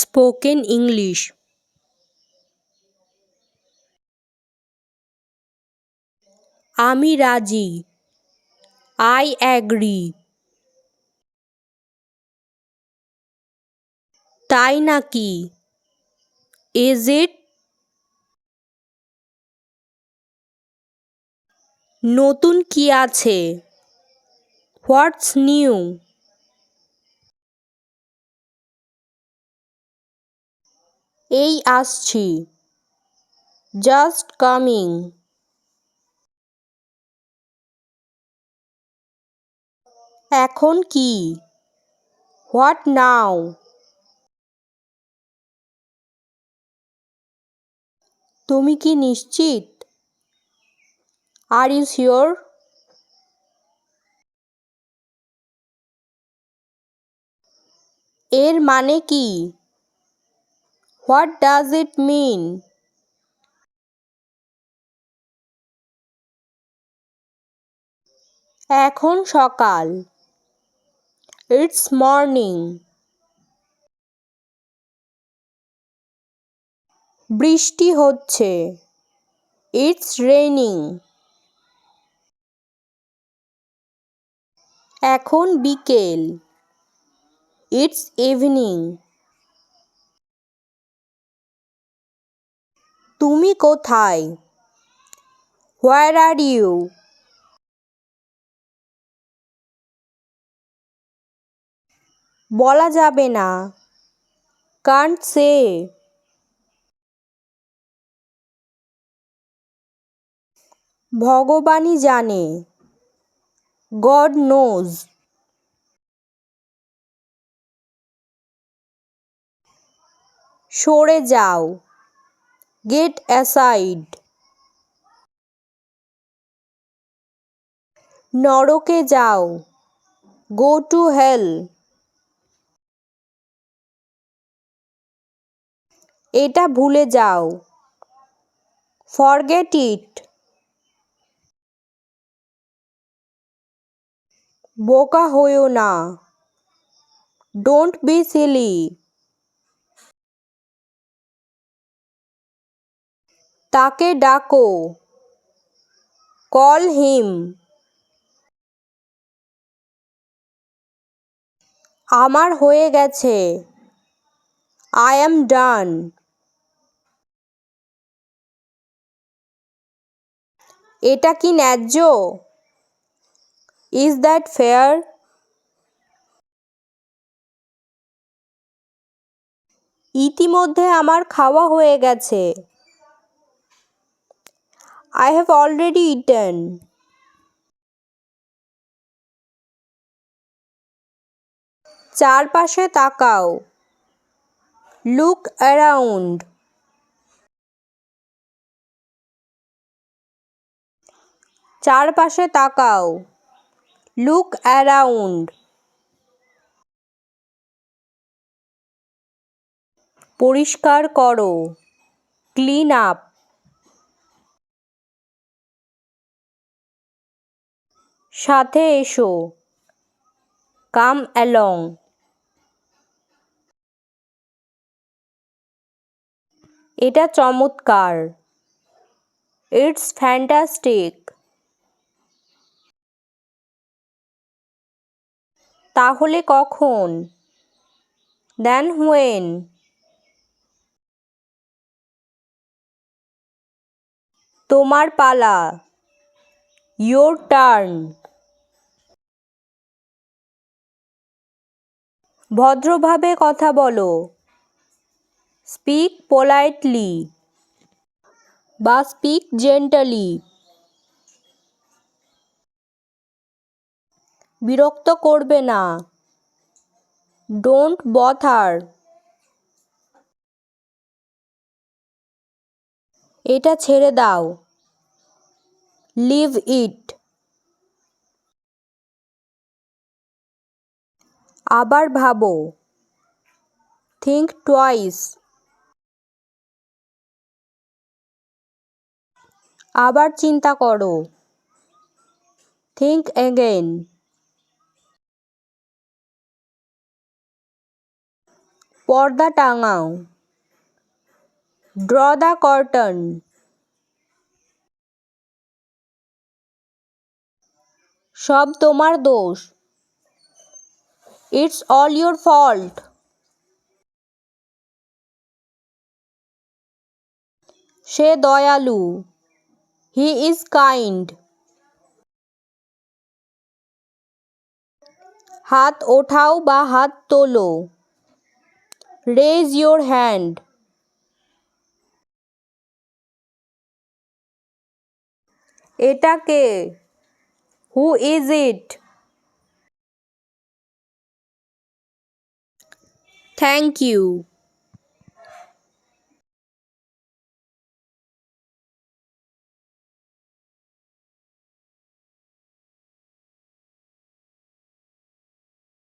Spoken English. আমি রাজি। I agree. তাই নাকি? Is it? নতুন কি আছে? What's new? এই আসছি। জাস্ট কামিং এখন কি? হোয়াট নাও তুমি কি নিশ্চিত? আর ইউ শিওর এর মানে কি? হোয়াট ডাজ ইট মিন এখন সকাল। ইটস মর্নিং বৃষ্টি হচ্ছে। ইটস রেইনিং এখন বিকেল। ইটস ইভিনিং তুমি কোথায়? হোয়ার আর ইউ বলা যাবে না। কান্ট সে ভগবানই জানে। গড নোজ সরে যাও। গেট অ্যাসাইড নরকে যাও। গো টু হেল এটা ভুলে যাও। ফরগেট ইট বোকা হয়েও না। ডোন্ট বি সিলি তাকে ডাকো। Call him. আমার হয়ে গেছে। আই অ্যাম ডান এটা কি ন্যায্য? ইজ দ্যাট ফেয়ার ইতিমধ্যে আমার খাওয়া হয়ে গেছে। আই হ্যাভ অলরেডি ইটেন চারপাশে তাকাও। লুক অ্যারাউন্ড চারপাশে তাকাও। লুক অ্যারাউন্ড পরিষ্কার করো। ক্লিন আপ সাথে এসো। Come along. এটা চমৎকার। It's fantastic. তাহলে কখন? Then when. তোমার পালা। Your turn. ভদ্রভাবে কথা বলো। স্পিক পোলাইটলি বা স্পিক জেন্টালি বিরক্ত করবে না। ডোন্ট বথার এটা ছেড়ে দাও। লিভ ইট আবার ভাবো। থিঙ্ক টুয়াইস আবার চিন্তা করো। থিঙ্ক এগেইন পর্দা টাঙাও। ড্র দ্য কর্টন সব তোমার দোষ। ইটস অল ইয়োর ফল্ট সে দয়ালু। হি ইজ কাইন্ড হাত ওঠাও বা হাত তোলো। রেজ ইয়োর হ্যান্ড এটা কে? Who is it thank you